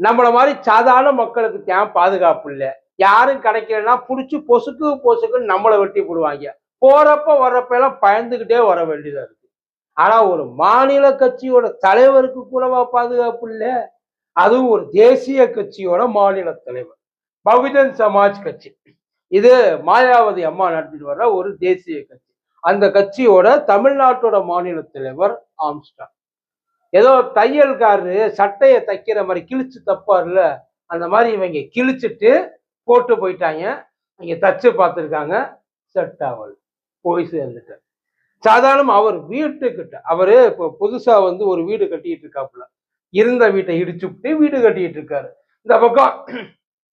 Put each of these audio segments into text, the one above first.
நம்மள மாதிரி சாதாரண மக்களுக்கு தேவை பாதுகாப்பு இல்லை. யாரும் கிடைக்கலன்னா பிடிச்சி பொசுக்கு பொசுக்குன்னு நம்மளை வெட்டி போடுவாங்க. போறப்ப வர்றப்ப எல்லாம் பயந்துகிட்டே வர வேண்டியதா இருக்கு. ஆனா ஒரு மாநில கட்சியோட தலைவருக்கு கூடவா பாதுகாப்பு இல்லை? அதுவும் ஒரு தேசிய கட்சியோட மாநில தலைவர். பகுஜன் சமாஜ் கட்சி. இது மாயாவதி அம்மா நடத்திட்டு வர்ற ஒரு தேசிய கட்சி. அந்த கட்சியோட தமிழ்நாட்டோட மாநில தலைவர் ஆம்ஸ்டாங். ஏதோ தையல்காரரு சட்டையை தைக்கிற மாதிரி கிழிச்சு தப்பார்ல அந்த மாதிரி இவங்க கிழிச்சிட்டு போட்டு போயிட்டாங்க. இங்க தச்சு பார்த்துருக்காங்க. செட் ஆகல் போய் சேர்ந்துட்டார் சாதாரண அவர் வீட்டுக்கிட்ட அவரு இப்போ புதுசா வந்து ஒரு வீடு கட்டிட்டு இருக்காப்புல. இருந்த வீட்டை இடிச்சு விட்டு வீடு கட்டிட்டு இருக்காரு. இந்த பக்கம்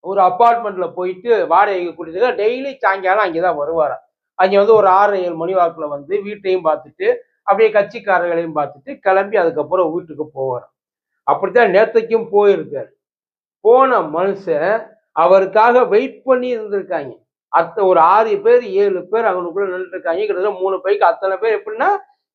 ஒரு அப்பார்ட்மெண்ட்ல போயிட்டு வாடகைக்கு கூட்டிட்டு டெய்லி சாயங்காலம் அங்கேதான் வருவாராம். அங்கே வந்து ஒரு ஆறு ஏழு மணி வாக்குல வந்து வீட்டையும் பார்த்துட்டு அப்படியே கட்சிக்காரர்களையும் பார்த்துட்டு கிளம்பி அதுக்கப்புறம் வீட்டுக்கு போவார் அப்படித்தான் நேத்தைக்கும் போயிருக்காரு. போன மனுஷன் அவருக்காக வெயிட் பண்ணி இருந்திருக்காங்க. அத்த ஒரு ஆறு பேர் ஏழு பேர் அவனுக்குள்ள நின்றுட்டு இருக்காங்க கிட்டத்தட்ட மூணு பைக்கு அத்தனை பேர் எப்படின்னா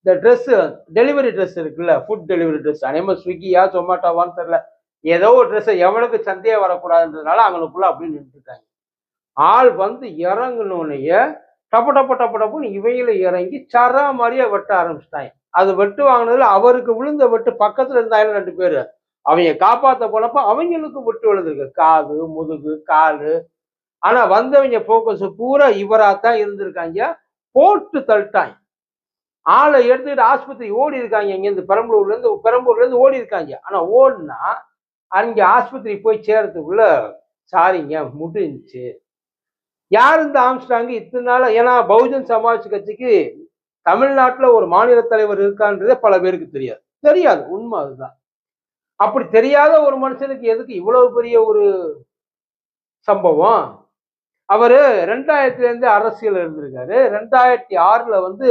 இந்த ட்ரெஸ் டெலிவரி ட்ரெஸ் இருக்குல்ல ஃபுட் டெலிவரி ட்ரெஸ் அதே ஸ்விக்கியா ஜொமேட்டோவான்னு தெரியல. ஏதோ ஒரு ட்ரெஸ்ஸை எவனுக்கு சந்தேகம் வரக்கூடாதுன்றதுனால அவங்களுக்குள்ள அப்படின்னு நின்றுருக்காங்க. ஆள் வந்து இறங்கினோடனே டப்பு டப்ப டப்ப டப்புன்னு இவையில இறங்கி சரா மாதிரியே வெட்ட ஆரம்பிச்சிட்டாங்க. அது வெட்டு வாங்கினதுல அவருக்கு விழுந்த வெட்டு பக்கத்துல இருந்தாங்க ரெண்டு பேரு. அவங்க காப்பாத்த போனப்ப அவங்களுக்கு விட்டு விழுந்திருக்கு. காது முதுகு காலு. ஆனா வந்தவங்க போக்கஸ் பூரா இவராத்தான் இருந்திருக்காங்க. போட்டு தள்ளிட்டாங்க. ஆளை எடுத்துக்கிட்டு ஆஸ்பத்திரி ஓடி இருக்காங்க. இங்கேருந்து பெரம்பலூர்ல இருந்து பெரம்பலூர்ல இருந்து ஓடி இருக்காங்க. ஆனா ஓடுனா அங்கே ஆஸ்பத்திரி போய் சேர்றதுக்குள்ள சாரிங்க முடிஞ்சுச்சு. யார் இந்த ஆம்ஸ்டாங் இத்தனை நாள் ஏன்னா பகுஜன் சமாஜ் கட்சிக்கு தமிழ்நாட்டுல ஒரு மாநில தலைவர் இருக்கான்றதே பல பேருக்கு தெரியாது. தெரியாது உண்மை அதுதான். அப்படி தெரியாத ஒரு மனுஷனுக்கு எதுக்கு இவ்வளவு பெரிய ஒரு சம்பவம்? அவரு ரெண்டாயிரத்துலேருந்து அரசியல் இருந்திருக்காரு. ரெண்டாயிரத்தி ஆறுல வந்து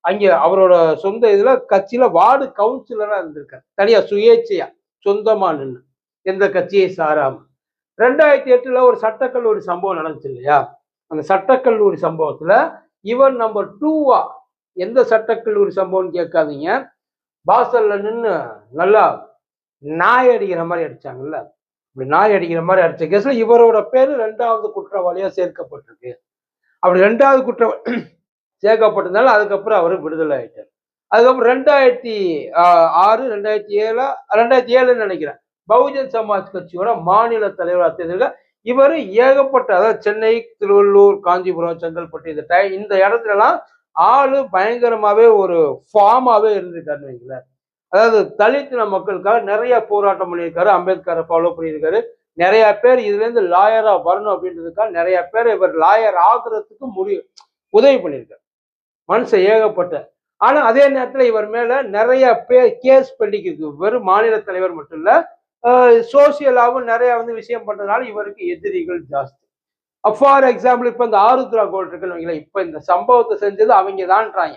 அங்கே அவரோட சொந்த இதுல கட்சியில வார்டு கவுன்சிலராக இருந்திருக்காரு. தனியாக சுயேட்சையா சொந்தமாக நின்று எந்த கட்சியை சாராமல் ரெண்டாயிரத்தி எட்டுல ஒரு சட்டக்கல்லூரி சம்பவம் நடந்துச்சு இல்லையா? அந்த சட்டக்கல்லூரி சம்பவத்தில் இவர் நம்பர் டூவா எந்த சட்டக்கல்லூரி சம்பவம்னு கேட்காதீங்க. வாசல்ல நின்று நல்லா நாய் அடிக்கிற மாதிரி அடிச்சாங்கல்ல. இப்படி நாய் அடிக்கிற மாதிரி அடிச்ச கேஸ்ல இவரோட பேர் ரெண்டாவது குற்றவாளியா சேர்க்கப்பட்டிருக்கு. அப்படி ரெண்டாவது குற்றவாளி சேர்க்கப்பட்டதுனால அதுக்கப்புறம் அவர் விடுதலை ஆயிட்டார். அதுக்கப்புறம் ரெண்டாயிரத்தி ஆறு ரெண்டாயிரத்தி ஏழா ரெண்டாயிரத்தி ஏழுன்னு நினைக்கிறேன். பகுஜன் சமாஜ் கட்சியோட மாநில தலைவராக தேர்ந்தெடுக்க இவர் ஏகப்பட்ட அதாவது சென்னை திருவள்ளூர் காஞ்சிபுரம் செங்கல்பட்டு இந்த டை இந்த இடத்துலலாம் ஆளு பயங்கரமாவே ஒரு ஃபார்மாவே இருந்திருக்காருன்னு வைங்களேன். அதாவது தலித்தின மக்களுக்காக நிறைய போராட்டம் பண்ணியிருக்காரு. அம்பேத்கரை ஃபாலோ பண்ணியிருக்காரு. நிறைய பேர் இதுலேருந்து லாயராக லாயரா வரணும் அப்படின்றதுக்காக நிறைய பேர் இவர் லாயர் ஆகுறதுக்கு முடிவு உதவி பண்ணியிருக்காரு. மனுஷன் ஏகப்பட்ட. ஆனா அதே நேரத்துல இவர் மேல நிறைய பேர் கேஸ் பெண்டிங் இருக்கு வெறும் மாநில தலைவர் மட்டும் இல்லை சோசியலாகவும் நிறைய வந்து விஷயம் பண்றதுனால இவருக்கு எதிரிகள் ஜாஸ்தி. ஃபார் எக்ஸாம்பிள் இப்போ இந்த ஆருத்ரா கோல்டு இருக்குன்னு வைங்களேன் இந்த சம்பவத்தை செஞ்சது அவங்க தான்றாங்க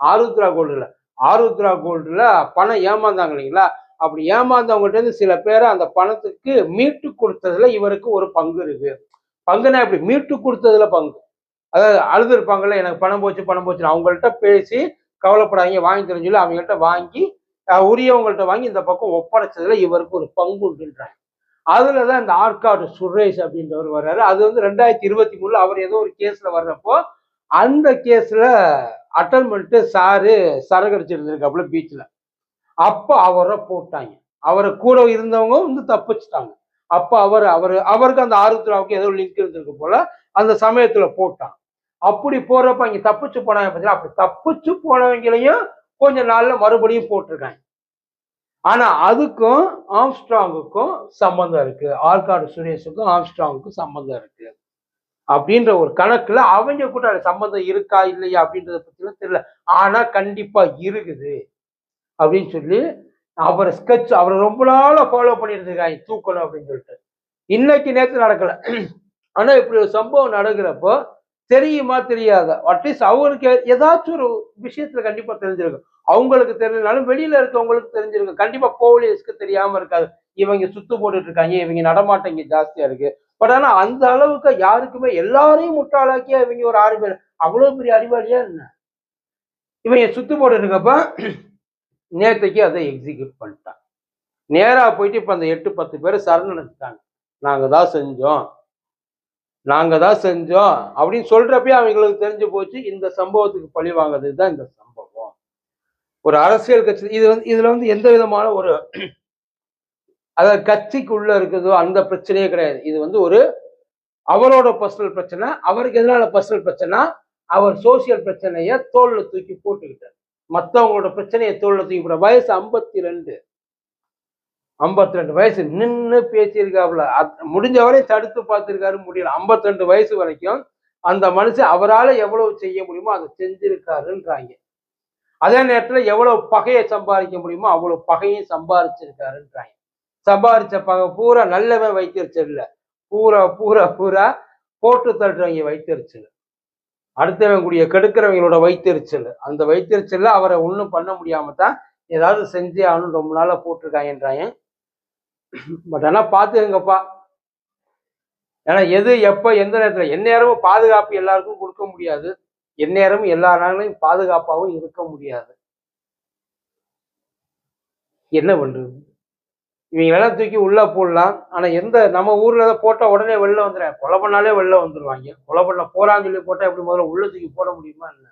ஆருத்ரா கோல்டுல ஆருத்ரா கோல்டுல பணம் ஏமாந்தாங்க இல்லைங்களா? அப்படி ஏமாந்தவங்ககிட்ட இருந்து சில பேரை அந்த பணத்துக்கு மீட்டு கொடுத்ததுல இவருக்கு ஒரு பங்கு இருக்கு. பங்குனா இப்படி மீட்டு கொடுத்ததுல பங்கு. அதாவது அழுது இருப்பாங்கல்ல எனக்கு பணம் போச்சு பணம் போச்சு அவங்கள்ட்ட பேசி கவலைப்படாதீங்க வாங்கி தெரிஞ்சுல சொல்லி அவங்கள்ட்ட வாங்கி உரியவங்கள்ட்ட வாங்கி இந்த பக்கம் ஒப்படைச்சதுல இவருக்கு ஒரு பங்கு உண்டுன்றாங்க. அதுலதான் இந்த ஆற்காடு சுரேஷ் அப்படின்றவர் வர்றாரு. அது வந்து ரெண்டாயிரத்தி இருபத்தி மூணுல அவர் ஏதோ ஒரு கேஸ்ல வர்றப்போ அந்த கேஸ்ல அட்டன் பண்ணிட்டு சாரு சரகடிச்சிருந்திருக்காப்புல பீச்ல அப்போ அவரை போட்டாங்க. அவரை கூட இருந்தவங்க வந்து தப்பிச்சிட்டாங்க. அப்போ அவர் அவர் அவருக்கு அந்த ஆருத்ராவுக்கு ஏதோ லிங்க் இருந்திருக்கு போல அந்த சமயத்துல போட்டான். அப்படி போறப்ப அங்க தப்பிச்சு போனாங்க பார்த்தீங்கன்னா அப்படி தப்பிச்சு போனவங்களையும் கொஞ்ச நாள்ல மறுபடியும் போட்டிருக்காங்க ஆனா அதுக்கும் ஆம்ஸ்ட்ராங்குக்கும் சம்பந்தம் இருக்கு. ஆர்காடு சுரேஷுக்கும் ஆம்ஸ்ட்ராங்குக்கும் சம்பந்தம் இருக்கு. அப்படின்ற ஒரு கணக்குல அவங்க கூட சம்பந்தம் இருக்கா இல்லையா அப்படின்றத பத்திலாம் தெரியல. ஆனா கண்டிப்பா இருக்குது. அப்படின்னு சொல்லி அவரை ஸ்கெட்ச் அவரை ரொம்ப நாளா ஃபாலோ பண்ணிட்டு இருக்காங்க தூக்கணும் அப்படின்னு சொல்லிட்டு. இன்னைக்கு நேற்று நடக்கல. ஆனா இப்படி ஒரு சம்பவம் நடக்கிறப்போ தெரியுமா தெரியாத? அட்லீஸ்ட் அவருக்கு ஏதாச்சும் ஒரு விஷயத்துல கண்டிப்பா தெரிஞ்சிருக்கும். அவங்களுக்கு தெரியலனாலும் வெளியில இருக்கவங்களுக்கு தெரிஞ்சிருக்கு கண்டிப்பா போலீஸ்க்கு தெரியாம இருக்காது. இவங்க சுத்து போட்டுட்டு இருக்காங்க இவங்க நடமாட்டம் இங்க ஜாஸ்தியா இருக்கு. பட் ஆனா அந்த அளவுக்கு யாருக்குமே எல்லாரையும் முட்டாளாக்கி இவங்க ஒரு ஆறு பேர்? அவ்வளவு பெரிய அறிவாளியா என்ன? இவங்க சுத்து போட்டுருக்கப்ப இருக்கப்ப அதை எக்ஸிக்யூட் பண்ணிட்டான். நேரா போயிட்டு இப்ப அந்த எட்டு பத்து பேர் சரணடைஞ்சிட்டாங்க நாங்க தான் செஞ்சோம். நாங்க தான் செஞ்சோம். அப்படின்னு சொல்றப்பயே அவங்களுக்கு தெரிஞ்சு போச்சு இந்த சம்பவத்துக்கு பழி வாங்குறது தான் இந்த சம்பவம். ஒரு அரசியல் கட்சி இது வந்து இதுல வந்து எந்த விதமான ஒரு அதாவது கட்சிக்குள்ள இருக்குதோ அந்த பிரச்சனையே கிடையாது. இது வந்து ஒரு அவரோட பர்சனல் பிரச்சனை அவருக்கு எதனால பர்சனல் பிரச்சனை அவர் சோசியல் பிரச்சனைய தோல்ல தூக்கி போட்டுக்கிட்டார். மத்தவங்களோட பிரச்சனையை தோல்ல தூக்கி போட வயசு ஐம்பத்தி ரெண்டு ஐம்பத்தி ரெண்டு வயசு நின்று பேசியிருக்காப்புல. அத்- முடிஞ்ச தடுத்து பார்த்திருக்காரு முடியல. 52 ரெண்டு வயசு வரைக்கும் அந்த மனுஷன் அவரால எவ்வளவு செய்ய முடியுமோ அதை செஞ்சிருக்காருன்றாங்க. அதே நேரத்துல எவ்வளவு பகையை சம்பாதிக்க முடியுமோ அவ்வளவு பகையும் சம்பாதிச்சிருக்காருன்றாங்க. சம்பாதிச்ச பகை பூரா நல்லவன் வைத்திருச்சல்ல பூரா பூரா பூரா போட்டு தள்ளுறவங்க வைத்திருச்சல் அடுத்தவன் கூடிய கெடுக்கிறவங்களோட வைத்திருச்சல் அந்த வைத்திருச்சல்ல அவரை ஒன்றும் பண்ண முடியாம தான் ஏதாவது செஞ்சே ஆகணும் ரொம்ப நாளாக போட்டிருக்காங்கன்றாங்க. பட் ஆனா பாத்துக்கங்கப்பா. ஏன்னா எது எப்ப எந்த நேரத்துல? எந்நேரமும் பாதுகாப்பு எல்லாருக்கும் கொடுக்க முடியாது. எந்நேரமும் எல்லா நாளையும் பாதுகாப்பாகவும் இருக்க முடியாது. என்ன பண்றது? இவங்க எல்லாம் தூக்கி உள்ள போடலாம். ஆனா எந்த நம்ம ஊர்ல போட்டா உடனே வெளில வந்துடுறேன் கொலை பண்ணாலே வெளில வந்துருவாங்க. கொலை பண்ண போறான்னு சொல்லி போட்டா எப்படி முதல்ல உள்ள தூக்கி போட முடியுமா என்ன?